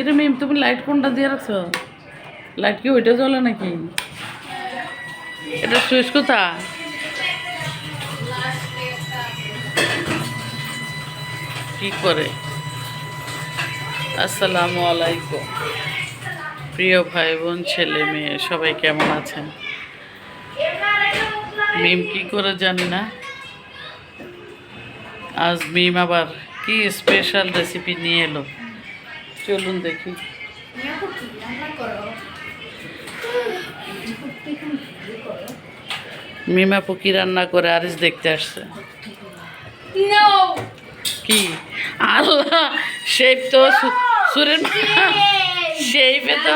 কিরে মিম, তুমি লাইট কোনটা দিয়ে রাখছো? লাইট কি ওইটা জ্বলে নাকি? এটা সুইচ কোথা কি করে? আসসালামু আলাইকুম। প্রিয় ভাই বোন ছেলে মেয়ে, সবাই কেমন আছেন? মিম কি করে জানি না। আজ মিম আবার কি স্পেশাল রেসিপি নিয়ে এলো? চলুন দেখি। মিমাপু কি রান্না করে আরিস দেখতে আসছে? কি? আল্লাহ শেপ তো সু- সুরেন শেপে তো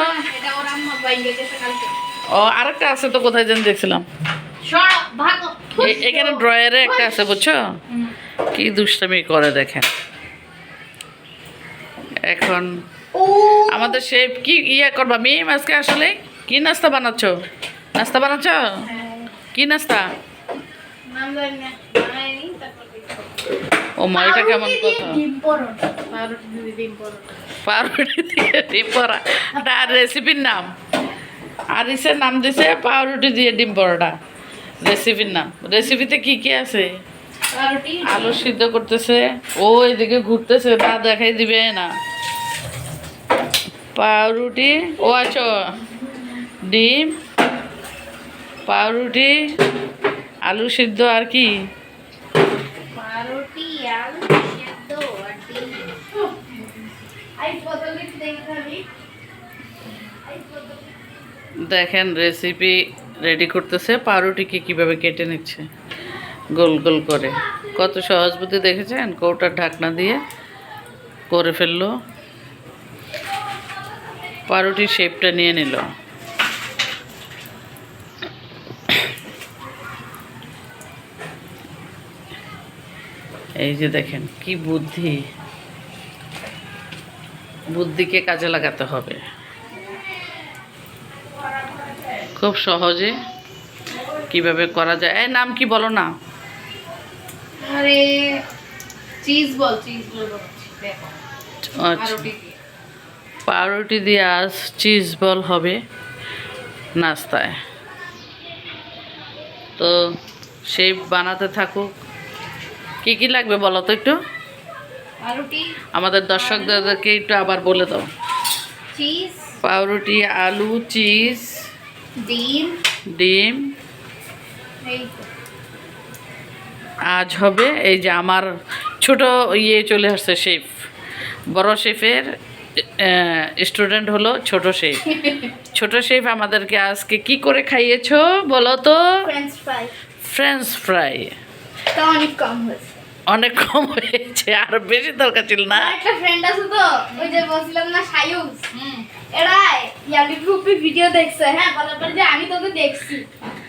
ও আরেকটা আছে তো কোথায় যেন দেখছিলাম। এখানে ড্রয়ারে একটা আছে বুঝছ? কি দুষ্টামি করে দেখেন। এখন আমাদের শেফ কি ইয়ে করবা? মেয়ে আজকে আসলে কি নাস্তা বানাচ্ছ? নাস্তা বানাচ্ছ? কি নাস্তা? ও ময়টা কেমন কথা? পাউরুটি দিয়ে ডিম পরোটা। তার রেসিপির নাম? আরিসের নাম দিছে পাউরুটি দিয়ে ডিম পরোটা। রেসিপির নাম। রেসিপিতে কি কি আছে? আলু সিদ্ধ করতেছে। ও এদিকে ঘুরতেছে না দেখাই দিবে না। পাউরুটি ও আচ্ছা ডিম পাউরুটি আলু সিদ্ধ আর কি? দেখেন রেসিপি রেডি করতেছে। পাউরুটিকে কীভাবে কেটে নিচ্ছে। গোল গোল করে। কত সহজ বুদ্ধি দেখেছেন? কৌটার ঢাকনা দিয়ে করে ফেলল। পাউরুটির শেপটা নিয়ে নিল। এই যে দেখেন, কি বুদ্ধি। বুদ্ধিকে কাজে লাগাতে হবে। খুব সহজে কীভাবে করা যায়। এই নাম কি বলো না? আরে চিজ বল চিজ বল দেখো। আচ্ছা। পাউরুটি দিয়ে। আজ চিজ বল হবে নাস্তায়। তো সেই বানাতে থাকুক। কি কি লাগবে বলো তো একটু? আমাদের দর্শকদেরকে একটু আবার বলে দাও। চিজ পাউরুটি আলু চিজ ডিম। ডিম। এই তো। আজ হবে। এই যে আমার ছোট ইয়ে চলে আসছে শেফ। বড় শেফের স্টুডেন্ট হলো ছোট শেফ। ছোট শেফ আমাদেরকে আজকে কি করে খাইয়েছো বলো তো? ফ্রেঞ্চ ফ্রাই ফ্রাই অনেক কম হয়েছে। অনেক কম হয়েছে আর বেশি দরকার ছিল না? একটা ফ্রেন্ড আছে তো ওই যে বলছিলাম না সায়ুস। এরা ইয়ালি গ্রুপে ভিডিও দেখছে হ্যাঁ? বলার পরে যে আমি তোকে দেখছি।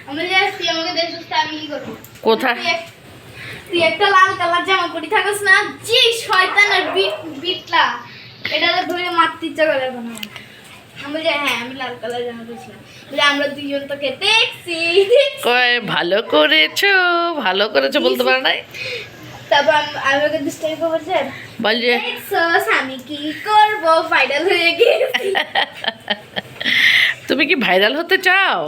আমি যে তুই আমাকে দেখছিস তা আমি কি করব। কোথায়? তুই একটা লাল কালার জামা পরি থাকিস না যে শয়তানের বিট বিটলা। এটা ধরে মারতে ইচ্ছা করে এখন আমি বলছি হ্যাঁ আমি লাল কালার জামা পরেছিলাম। বলে আমরা তোকে দেখছি কয় ভালো করেছ ভালো করেছ বলতে পারে নাই? তারপর আমি ওকে দুষ্টামি বলছি আমি কি করব? ফাইনাল হয়ে গেছি। তুমি কি ভাইরাল হতে চাও?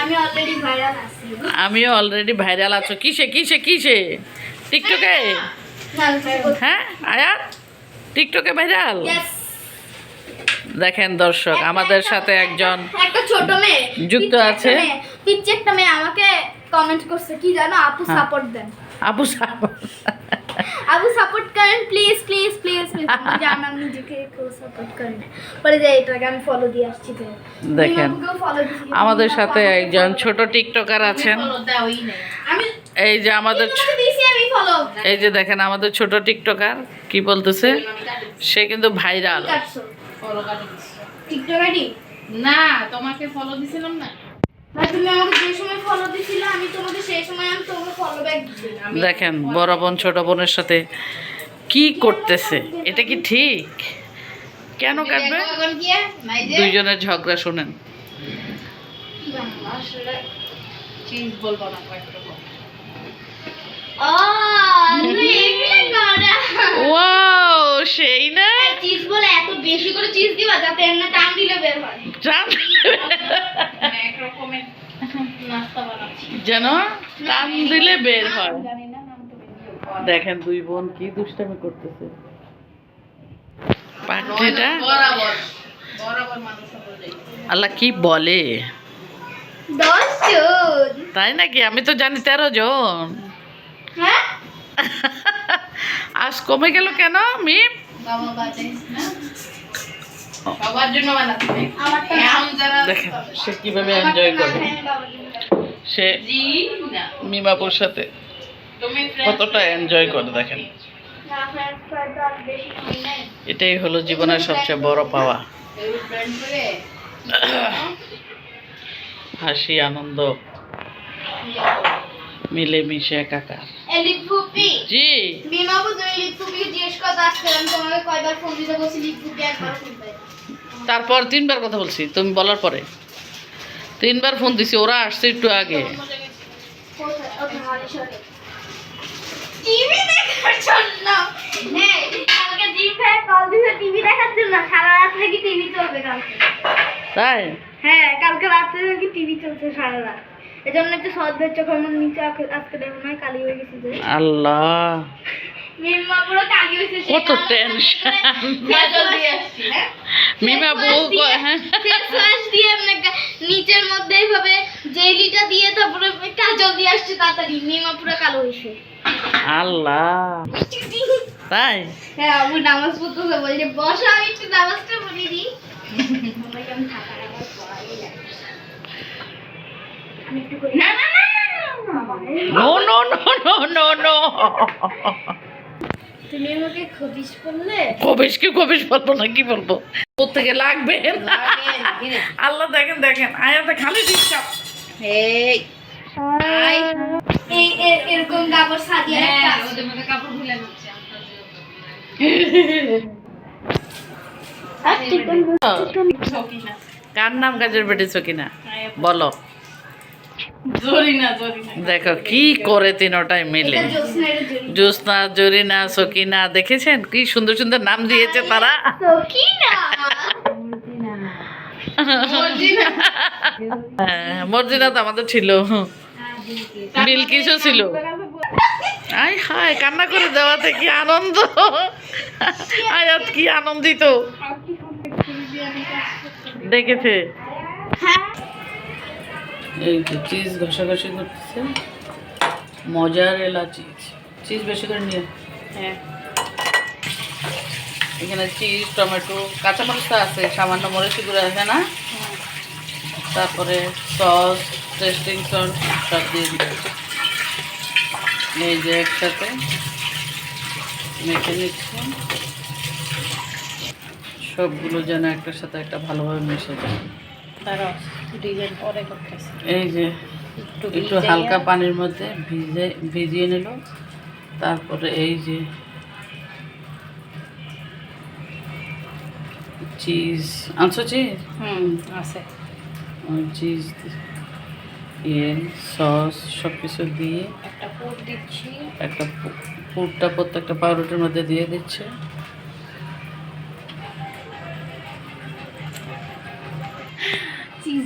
আমি অলরেডি ভাইরাল আছি। আমিও অলরেডি ভাইরাল আছো। কিসে কিসে কিসে? টিকটকে হ্যাঁ আয়া টিকটকে ভাইরাল দেখেন দর্শক আমাদের সাথে একজন একটা ছোট মেয়ে যুক্ত আছে। পিচ্চি একটা মেয়ে আমাকে কমেন্ট করছে কি জানো আপু হ্যাঁ। সাপোর্ট দেন। আপু সাহেব আপু সাপোর্ট করেন প্লিজ প্লিজ প্লিজ যে আমার নিজেকে কেউ সাপোর্ট করেন পরে যে এটাকে আমি ফলো দিয়ে আসছি তো দেখেন, আমাদের সাথে একজন ছোট টিকটকার আছেন। আমি এই যে আমাদের ছ- তোমাকে দিছি আমি ফলো এই যে দেখেন আমাদের ছোট টিকটকার কি বলতেছে? সে কিন্তু ভাইরাল না তোমাকে ফলো দিছিলাম না। দেখেন বড় বোন ছোট বোনের সাথে কি করতেছে? এটা কি ঠিক? কেন কাটবে? দুইজনের ঝগড়া শুনেন। সেই না? চিজ বলে এত বেশি করে চিজ দিবা যাতে এমনি টান দিলে বের হয় টান মানে এক রকমের নাস্তা বানাচ্ছি যেন টান দিলে বের হয়। দেখেন দুই বোন কি দুষ্টামি করতেছে। পাখিটা আল্লাহ কি বলে? দশ জন। তাই নাকি? আমি তো জানি তেরো জন। হ্যাঁ? আজ কমে গেল কেন মিম? যারা দেখেন সে কীভাবে এনজয় করে। সে মিমাপুর সাথে। কতটা এনজয় করে দেখেন। এটাই হলো জীবনের সবচেয়ে বড় পাওয়া। হাসি আনন্দ মিলেমিশে একাকার। জি। তারপর তিনবার কথা বলছি তুমি বলার পরে। তিনবার ফোন দিছি ওরা আসছে একটু আগে। কোথায়? টিভি দেখার জন্য। হ্যাঁ কালকে জিম ভাই কল দিছে টিভি দেখার জন্য। সারা রাত নাকি টিভি চলবে কালকে। তাই? হ্যাঁ কালকে রাত্রে নাকি টিভি চলছে সারা রাত। এজন্য একটু সদ বের চোখ আমার নিচে আজকে দেখো কালি হয়ে গেছে যে। আল্লাহ। কত টেনশন কাজল দিয়ে আসছি হ্যাঁ মিমা বউ হ্যাঁ ফেস ওয়াশ দিয়ে এমনি নিচের মধ্যে এইভাবে জেলিটা দিয়ে তারপরে কাজল দিয়ে আসছে তাড়াতাড়ি মিম্মা পুরো কালো হয়েছে আল্লাহ তাই হ্যাঁ আমি নামাজ পড়তেছে বলছে বসো আমি একটু নামাজটা পড়ে দিই না না, না, না। No no no no no no তুমি আমাকে কবিস বলব না কি বলব? থেকে লাগবে? আল্লাহ দেখেন দেখেন আয়াতে খালি ডিস্টার্ব এই এই এরকম কাপড় সাজিয়ে হ্যাঁ ওদের মধ্যে কাপড় ভুলে যাচ্ছে আর চিকন জরিনা কার নাম কাজের বেটেছো কিনা? বলো। জরিনা জরিনা দেখো কি করে তিনোটাই মিলে। জোসনা জরিনা। সকিনা দেখেছেন? কি সুন্দর সুন্দর নাম দিয়েছে তারা। হ্যাঁ, মর্জিনা তো আমাদের ছিল। বিলকিসও ছিল। আই হায় কান্না করে দেওয়াতে কি আনন্দ। আয়াত কি আনন্দিত। দেখেছে? হ্যাঁ এই তো চিজ ঘষাঘষি করতেছে। মজার এলা চিজ চিজ বেশি করে নিয়ে হ্যাঁ। এখানে চিজ টমেটো কাঁচামরিচ তো আছে সামান্য মরিচ গুঁড়ো আছে না? তারপরে সস টেস্টিং সস সব দিয়ে দিবে। এই যে একসাথে মেখে নিচ্ছে। সবগুলো যেন একটার সাথে একটা ভালোভাবে মিশে যায়। ডিজাইন পরে করতেছে। এই যে একটু হালকা পানির মধ্যে ভিজে ভিজিয়ে নিল। তারপরে এই যে চিজ আনছো চিজ? হুম আছে। চিজ ইয়ে সস সব কিছু দিয়ে একটা পুর দিচ্ছি। একটা পুরটা প্রত্যেকটা পাউরুটির মধ্যে দিয়ে দিচ্ছে।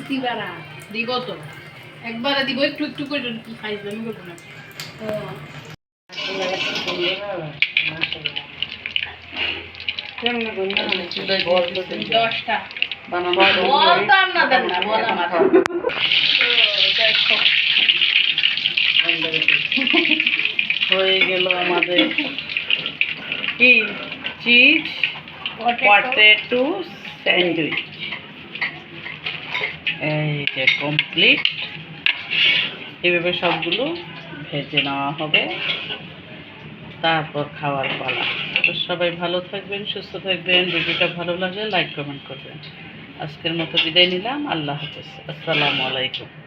দিবা না দিব তো। একবারে দিব একটু একটু করে কি খাইবে আমি করব না। দশটা। বানানো বল তো আর না দেন না বল আমার হয়ে গেল আমাদের কি? Cheese potato sandwich. এই যে কমপ্লিট এভাবে সবগুলো ভেজে নেওয়া হবে। তারপর খাওয়ার পালা। তো সবাই ভালো থাকবেন, সুস্থ থাকবেন। ভিডিওটা ভালো লাগলে লাইক কমেন্ট করবেন। আজকের মতো বিদায় নিলাম। আল্লাহ হাফেজ। আসসালামু আলাইকুম।